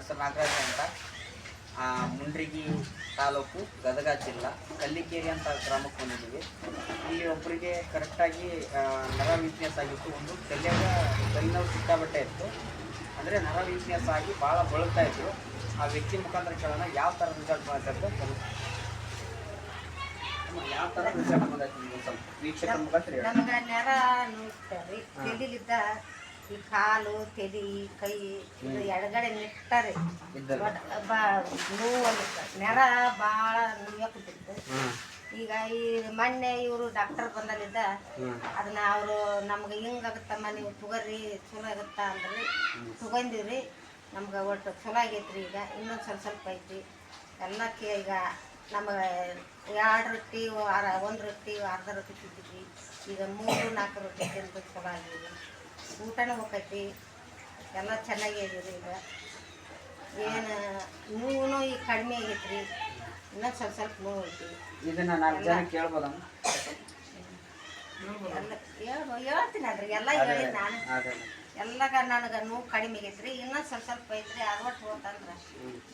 ಹೆಸರು ನಾಗರಾಜ ಅಂತ. ಮುಂಡ್ರಿಗಿ ತಾಲೂಕು ಗದಗ ಜಿಲ್ಲಾ, ಕಲ್ಲಿಕೇರಿ ಅಂತ ಗ್ರಾಮಕ್ಕೆ ಬಂದಿದ್ದೀವಿ. ಇಲ್ಲಿ ಒಬ್ಬರಿಗೆ ಕರೆಕ್ಟಾಗಿ ನರ ವೀಕ್ನೆಸ್ ಆಗಿತ್ತು. ಒಂದು ತಲೆಯಾಗ ಕಲ್ಲಿನವ್ರು ಸಿಕ್ಕಾಬಟ್ಟೆ ಇತ್ತು. ಅಂದರೆ ನರ ವೀಕ್ನೆಸ್ ಆಗಿ ಭಾಳ ಬಳಲ್ತಾ ಇದ್ರು. ಆ ವ್ಯಕ್ತಿ ಮುಖಾಂತರ ಕೇಳೋಣ, ಯಾವ ಥರ ರಿಸಲ್ಟ್ ಬಂದದ್ದು ಯಾವ ಥರ ರಿಸಲ್ಟ್ ಬಂದೈತೆ ಸ್ವಲ್ಪ? ವೀಕ್ಷಕರ ಮುಖಾಂತರ ಈ ಕಾಲು ತೆಲಿ ಕೈ ಇದು ಎಡಗಡೆ ನೆಟ್ಟರೆ ಇದ್ದಲ್ಲ. ನೋವು ನೆರ ಭಾಳ ಹಾಂ ಈಗ ಈ ಮೊನ್ನೆ ಇವರು ಡಾಕ್ಟರ್ ಬಂದಲ್ಲಿದ್ದ ಅದನ್ನ ಅವರು ನಮ್ಗೆ ಹಿಂಗಾಗುತ್ತಮ್ಮ ನೀವು ತುಗರಿ ಚಲೋ ಆಗುತ್ತಾ ಅಂದ್ರೆ ತಗೊಂಡಿವ್ರಿ ನಮ್ಗೆ ಒಟ್ಟು ಚಲೋ ಆಗೈತ್ರಿ ಈಗ ಇನ್ನೊಂದು ಸ್ವಲ್ಪ ಸ್ವಲ್ಪ ಐತಿ ಎಲ್ಲಕ್ಕೆ ಈಗ ನಮಗೆ ಎರಡು ರೊಟ್ಟಿ ಅರ ಒಂದು ರೊಟ್ಟಿ ಅರ್ಧ ರೊಟ್ಟಿ ತಿಂತಿದ್ವಿ. ಈಗ ಮೂರು ನಾಲ್ಕು ರೊಟ್ಟಿ ತಿಂದು ಚಲೋ ಆಗಿವಿ ಊಟನೂ ಹೋಗೈತಿ ಎಲ್ಲ ಚೆನ್ನಾಗಿ ಆಗಿದೆ ಈಗ. ಏನು ನೋವು ಈಗ ಕಡಿಮೆ ಆಗೈತೆ ರೀ ಇನ್ನೊಂದು ಸ್ವಲ್ಪ ಸ್ವಲ್ಪ ನೋವು ಐತಿ. ಇದನ್ನು ನಾಲ್ಕು ಜನ ಕೇಳ್ಬೋದಮ್ಮ? ಎಲ್ಲ ಹೇಳ್ಬೋ ಹೇಳ್ತೀನಿ ಅದ್ರಿ ಎಲ್ಲ ಹೇಳಿ ನಾನು. ಎಲ್ಲಗ ನನಗೆ ನೋವು ಕಡಿಮೆ ಆಗೈತೆ ರೀ ಇನ್ನೊಂದು ಸ್ವಲ್ಪ ಸ್ವಲ್ಪ ಐತ್ರಿ. ಅರವತ್ತು ಹೋತಂದ್ರೆ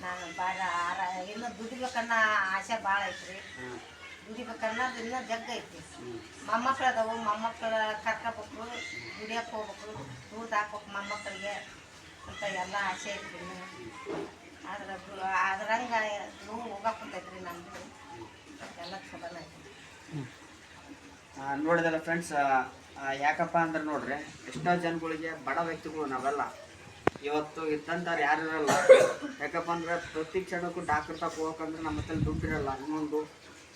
ನಾನು ಭಾಳ ಆರ ಇನ್ನೂ ದುಡಿಬೇಕನ್ನೋ ಆಸೆ ಭಾಳ ಐತ್ರಿ. ದುಡಿಬೇಕನ್ನೋದು ಜಗ್ಗ ಐತಿ. ಮೊಮ್ಮಕ್ಳು ಅದಾವು ಮೊಮ್ಮಕ್ಳು ಕರ್ಕೋಬೇಕು ದುಡಿಯಕ್ಕೆ ಹೋಗ್ಬೇಕು ದೂರ ಹಾಕ್ಬೇಕು ಮೊಮ್ಮಕ್ಕಳಿಗೆ ಅಂತ ಎಲ್ಲ ಆಸೆ ಐತ್ರಿ ಆದ್ರೆ ಅದು- ಅದ್ರಂಗೆ ನೋವು ಹೋಗಕ್ಕೆ ಕುಂತೈತ್ರಿ ನಮ್ದು. ಎಲ್ಲ ಚಲೋನ ಐತಿ ನೋಡಿದಲ್ಲ ಫ್ರೆಂಡ್ಸ್ ಯಾಕಪ್ಪ ಅಂದ್ರೆ ನೋಡ್ರಿ, ಎಷ್ಟೋ ಜನಗಳಿಗೆ ಬಡ ವ್ಯಕ್ತಿಗಳು ನಾವೆಲ್ಲ. ಇವತ್ತು ಇದ್ದಂಥವ್ರು ಯಾರು ಇರಲ್ಲ. ಯಾಕಪ್ಪ ಅಂದ್ರೆ ಪ್ರತಿ ಕ್ಷಣಕ್ಕೂ ಡಾಕ್ಟರ್ ತಕ್ಕ ಹೋಗಕ್ಕಂದ್ರೆ ನಮ್ಮ ಹತ್ರ ದುಡ್ಡು ಇರಲ್ಲ. ಇನ್ನೊಂದು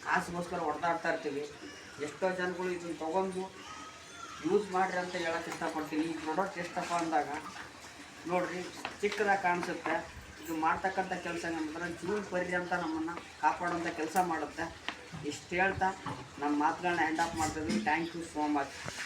ಕಾಸಿಗೋಸ್ಕರ ಹೊಡೆದಾಡ್ತಾ ಇರ್ತೀವಿ. ಎಷ್ಟೋ ಜನಗಳು ಇದನ್ನು ತೊಗೊಂಡು ಯೂಸ್ ಮಾಡ್ರಿ ಅಂತ ಹೇಳಕ್ಕೆ ಇಷ್ಟಪಡ್ತೀನಿ. ಈ ಪ್ರಾಡಕ್ಟ್ ಎಷ್ಟಪ್ಪ ಅಂದಾಗ, ನೋಡ್ರಿ, ಚಿಕ್ಕದಾಗಿ ಕಾಣಿಸುತ್ತೆ. ಇದು ಮಾಡ್ತಕ್ಕಂಥ ಕೆಲಸ ಏನಂದ್ರೆ ಜೀವನ ಪರ್ಯಂತ ನಮ್ಮನ್ನು ಕಾಪಾಡುವಂಥ ಕೆಲಸ ಮಾಡುತ್ತೆ. ಇಷ್ಟು ಹೇಳ್ತಾ, ನಮ್ಮ ಮಾತುಗಳನ್ನ ಹ್ಯಾಂಡ್ ಆಫ್ ಮಾಡ್ತಿದ್ವಿ. Thank you so much